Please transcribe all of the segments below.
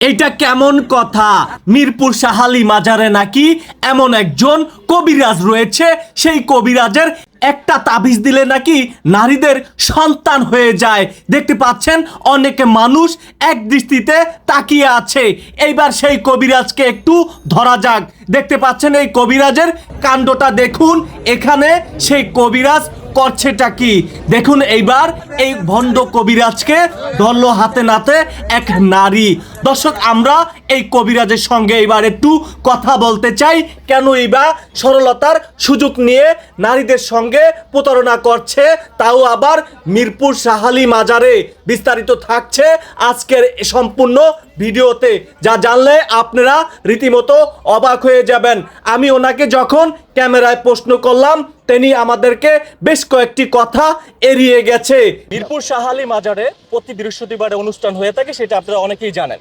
এইটা কেমন কথা? মিরপুর সাহালি মাজারে নাকি এমন একজন কবিরাজ রয়েছে, সেই কবিরাজের একটা তাবিজ দিলে নাকি নারীদের সন্তান হয়ে যায়। দেখতে পাচ্ছেন, অনেকে মানুষ এক দৃষ্টিতে তাকিয়ে আছে। এইবার সেই কবিরাজকে একটু ধরা যাক। দেখতে পাচ্ছেন, এই কবিরাজের কাণ্ডটা দেখুন। এখানে সেই কবিরাজ করছেটা কি? দেখুন এইবার এই ভণ্ড কবিরাজকে ধরল হাতে নাতে এক নারী। দর্শক আমরা এই কবিরাজের সঙ্গে এবার একটু কথা বলতে চাই। কেন এইবার সরলতার সুযোগ নিয়ে নারীদের সঙ্গে প্রতারণা করছে, তাও আবার মিরপুর সাহালি মাজারে বিস্তারিত থাকছে আজকের সম্পূর্ণ ভিডিওতে। যা জানলে আপনারা রীতিমতো অবাক হয়ে যাবেন। আমি ওনাকে যখন ক্যামেরায় প্রশ্ন করলাম, তিনি আমাদেরকে বেশ কয়েকটি কথা এড়িয়ে গেছে। মিরপুর সাহালি মাজারে প্রতি বৃহস্পতিবারে অনুষ্ঠান হয়ে থাকে, সেটা আপনারা অনেকেই জানেন।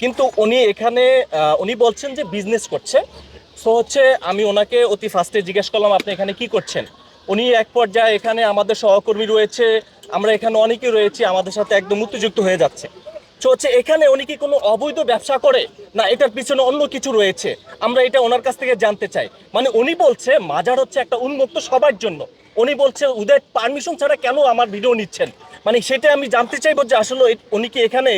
কিন্তু উনি এখানে উনি বলছেন যে বিজনেস করছে। সো হচ্ছে আমি ওনাকে অতি ফার্স্টে জিজ্ঞেস করলাম, আপনি এখানে কি করছেন? উনি এক পর্যায়ে এখানে আমাদের সহকর্মী রয়েছে, আমরা এখানে অনেকে রয়েছি, আমাদের সাথে একদম উত্তেযুক্ত হয়ে যাচ্ছে। তো হচ্ছে এখানে উনি কি কোনো অবৈধ ব্যবসা করে? না, এটার পিছনে অন্য কিছু রয়েছে? আমরা এটা ওনার কাছ থেকে জানতে চাই। মানে উনি বলছে, মাজার হচ্ছে একটা উন্মুক্ত সবার জন্য। উনি বলছে ওদের পারমিশন ছাড়া কেন আমার ভিডিও নিচ্ছেন? মানে সেটা আমি জানতে চাইব যে আসলে উনি কি এখানে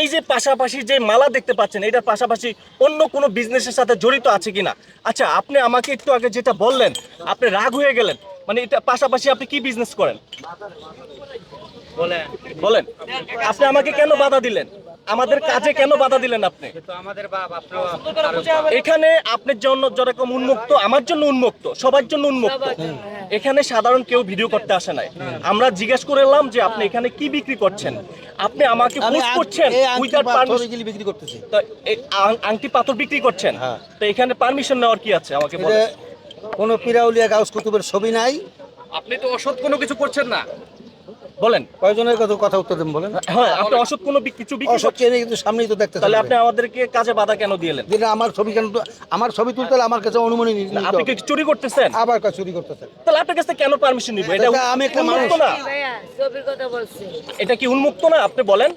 এই যে পাশাপাশি যে মালা দেখতে পাচ্ছেন এটার পাশাপাশি অন্য কোনো বিজনেসের সাথে জড়িত আছে কিনা? আচ্ছা আপনি আমাকে একটু আগে যেটা বললেন, আপনি রাগ হয়ে গেলেন। মানে এটা পাশাপাশি আপনি কি বিজনেস করেন? বলেন। আপনি আমাকে কেন বাধা দিলেন? আমাদের কাজে কেন বাধা দিলেন আপনি? এখানে আপনার জন্য যেরকম উন্মুক্ত আমার জন্য উন্মুক্ত সবার জন্য উন্মুক্ত। এখানে সাধারণ কেউ ভিডিও করতে আসে নাই। আমরা জিজ্ঞেস করলাম যে আপনি এখানে কি বিক্রি করছেন? আপনি আমাকে আমি পুশ করছেন উইদাউট পারমিশন বিক্রি করতেছি। আংটি পাথর বিক্রি করছেন? হ্যাঁ। তো এখানে পারমিশন নেওয়ার কি আছে? আমাকে বলেন। কোনো পিরাউলিয়া গাউস কুতুবের ছবি নাই। আপনি তো অসৎ কোনো কিছু করছেন না। বলেন। কয়জনের কথা কথা উত্তর দেন বলেন। হ্যাঁ আপনি অসৎ কোনো কিছু বিক্রি অসৎ করছেন। চেনে কিন্তু সামনেই তো দেখতে তাহলে আপনি আমাদেরকে কাজে বাধা কেন দিলেন যেটা আমার ছবি কেন আমার ছবি তুলতে হলে আমার কাছে অনুমতি নিতে না, আপনি। কি চুরি করতেছেন? আবার কাজ চুরি করতেছেন। তাহলে আপনার কাছে কেন পারমিশন নিব? এটা এটা আমি একটা মানুষ। না? ছবির কথা বলছি। এটা কি উন্মুক্ত না? আপনি বলেন।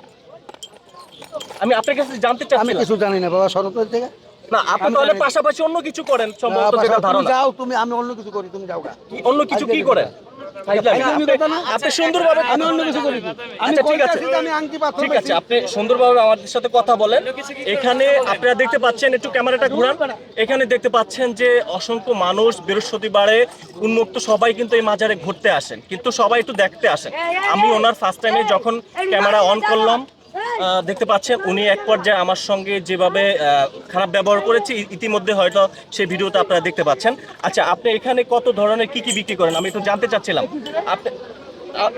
আমি আপনার কাছে জানতে চাই আমি কিছু জানি না বাবা সরকার থেকে না আপনি তাহলে পাশাপাশি অন্য কিছু করেন সম্ভবত যেটা ধারণা। যাও তুমি আমি অন্য কিছু করি তুমি যাও। অন্য কিছু কি করেন? আপনি- কথা সুন্দরভাবে আমি অন্য কিছু করি। আচ্ছা, ঠিক আছে। যে আমি আংটি পাথর ঠিক আছে আপনি সুন্দরভাবে আমাদের সাথে কথা বলেন। এখানে আপনারা দেখতে পাচ্ছেন একটু ক্যামেরাটা ঘুরান। এখানে দেখতে পাচ্ছেন যে অসংখ্য মানুষ বৃহস্পতিবারে উন্মুক্ত সবাই কিন্তু এই মাজারে ঘুরতে আসেন। কিন্তু সবাই একটু দেখতে আসেন। আমি ওনার ফার্স্ট টাইমে যখন ক্যামেরা অন করলাম। দেখতে পাচ্ছেন উনি এক পর্যায়ে আমার সঙ্গে যেভাবে আহ, খারাপ ব্যবহার করেছে ইতিমধ্যে হয়তো সেই ভিডিওটা আপনারা দেখতে পাচ্ছেন। আচ্ছা আপনি এখানে কত ধরনের কি কি বিক্রি করেন? আমি একটু জানতে চাচ্ছিলাম। আপনি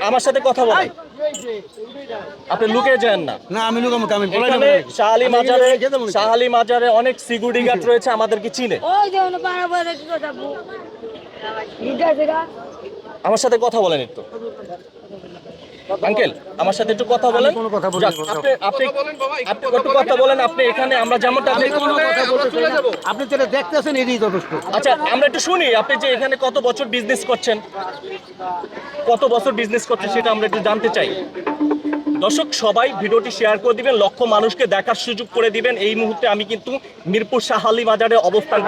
আমার সাথে কথা বলেন। আপনি লুকে যান না। না আমি লোক আমাকে আমি এখানে শাহালি মাজারে শাহ শাহালি মাজারে অনেক সিকিউরিটি গার্ড রয়েছে আমাদেরকে চিনে। ওই যে ওনো পাড়া পাড়া কি কথা আমার সাথে কথা বলেন একটু। আঙ্কেল আমার সাথে একটু কথা বলেন। আপনি আপনি আপনি একটু কথা বলেন আপনি এখানে আমরা যেমনটা আপনি আপনি যেটা দেখতেছেন এটাই যথেষ্ট। আচ্ছা আমরা একটু শুনি আপনি যে এখানে কত বছর বিজনেস করছেন? কত বছর বিজনেস করছেন সেটা আমরা একটু জানতে চাই। দর্শক সবাই ভিডিওটি শেয়ার করে দিবেন লক্ষ মানুষকে দেখার সুযোগ করে দিবেন। এই মুহূর্তে আমি কিন্তু মিরপুর শাহালি বাজারে অবস্থান